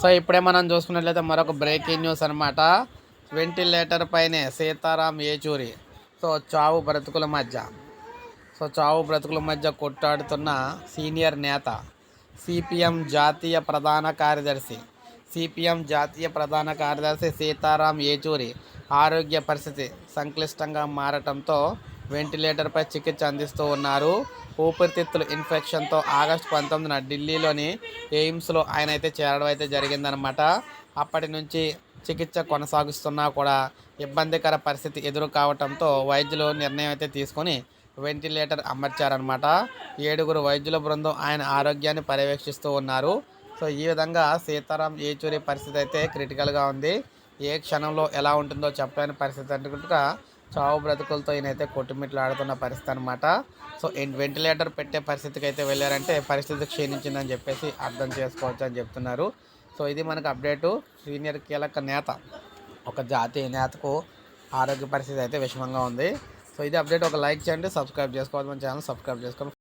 So ఇప్పుడే మనం చూసుకున్నట్లయితే మరొక బ్రేకింగ్ న్యూస్ అనమాట వెంటిలేటర్ పైనే సీతారాం ఏచూరి సో చావు బ్రతుకుల మధ్య. సో చావు బ్రతుకుల మధ్య కొట్టాడుతున్న సీనియర్ నేత సిపిఎం జాతీయ ప్రధాన కార్యదర్శి సిపిఎం జాతీయ ప్రధాన కార్యదర్శి సీతారాం ఏచూరి ఆరోగ్య పరిస్థితి సంక్లిష్టంగా మారటంతో వెంటిలేటర్పై చికిత్స అందిస్తూ ఉన్నారు. ఊపిరితిత్తుల ఇన్ఫెక్షన్తో ఆగస్టు పంతొమ్మిదిన ఢిల్లీలోని ఎయిమ్స్లో ఆయన అయితే చేరడం అయితే జరిగిందనమాట అప్పటి నుంచి చికిత్స కొనసాగిస్తున్నా కూడా ఇబ్బందికర పరిస్థితి ఎదురు కావడంతో వైద్యులు నిర్ణయం అయితే తీసుకొని వెంటిలేటర్ అమర్చారనమాట ఏడుగురు వైద్యుల బృందం ఆయన ఆరోగ్యాన్ని పర్యవేక్షిస్తూ ఉన్నారు. సో ఈ విధంగా సీతారాం ఏచూరి పరిస్థితి అయితే క్రిటికల్గా ఉంది. ఏ క్షణంలో ఎలా ఉంటుందో చెప్పలేని పరిస్థితి అనుకుంటుగా చావు బ్రతుకులతో ఈయనైతే కొట్టుమిట్లాడుతున్న పరిస్థితి అనమాట సో ఇన్ వెంటిలేటర్ పెట్టే పరిస్థితికి అయితే వెళ్ళారంటే పరిస్థితి క్షీణించిందని చెప్పేసి అర్థం చేసుకోవచ్చు అని చెప్తున్నారు. సో ఇది మనకు అప్డేటు. సీనియర్ కీలక నేత ఒక జాతీయ నేతకు ఆరోగ్య పరిస్థితి అయితే విషమంగా ఉంది. సో ఇది అప్డేట్. ఒక లైక్ చేయండి సబ్స్క్రైబ్ చేసుకోవాలి మన ఛానల్ సబ్స్క్రైబ్ చేసుకోండి.